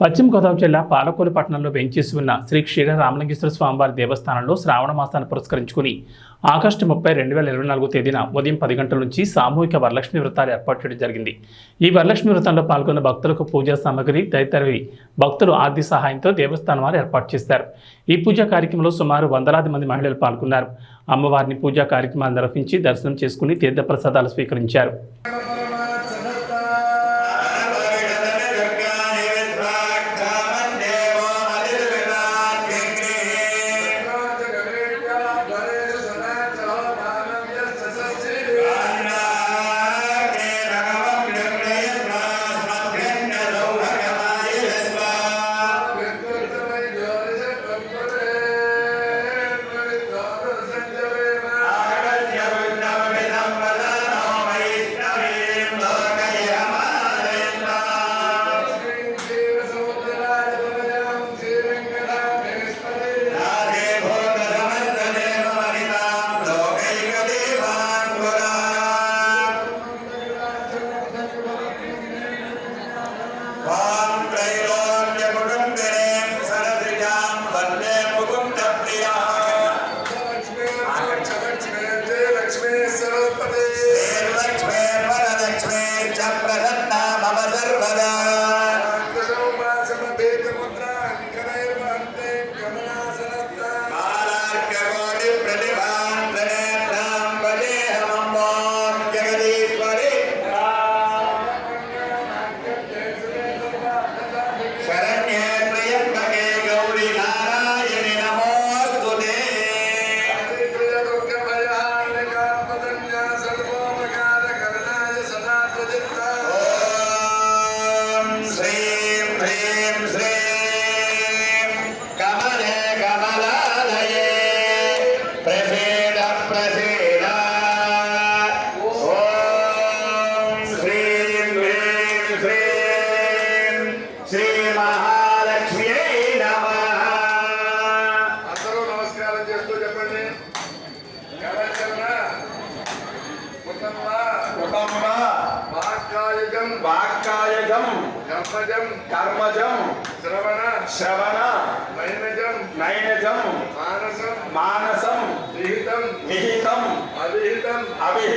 పశ్చిమ గోదావరి జిల్లా పాలకోలు పట్టణంలో వెంచేసి ఉన్న శ్రీ క్షీర రామలింగేశ్వర స్వామివారి దేవస్థానంలో శ్రావణ మాసాన్ని పురస్కరించుకుని ఆగస్టు ముప్పై రెండు వేల ఇరవై నాలుగు తేదీన ఉదయం పది గంటల నుంచి సామూహిక వరలక్ష్మి వ్రతాలు ఏర్పాటు చేయడం జరిగింది. ఈ వరలక్ష్మి వ్రతంలో పాల్గొన్న భక్తులకు పూజా సామగ్రి తదితరవి భక్తులు ఆర్థిక సహాయంతో దేవస్థానం వారు ఏర్పాటు చేశారు. ఈ పూజా కార్యక్రమంలో సుమారు వందలాది మంది మహిళలు పాల్గొన్నారు. అమ్మవారిని పూజా కార్యక్రమాలు నిర్వహించి దర్శనం చేసుకుని తీర్థప్రసాదాలు స్వీకరించారు. Jump, వాక్కాయగం. కర్మజం. కర్మజం. శ్రవణ. శ్రవణ. నైనజం. నైనజం. మానసం. మానసం. విహితం విహితం అవిహితం. అవిహితం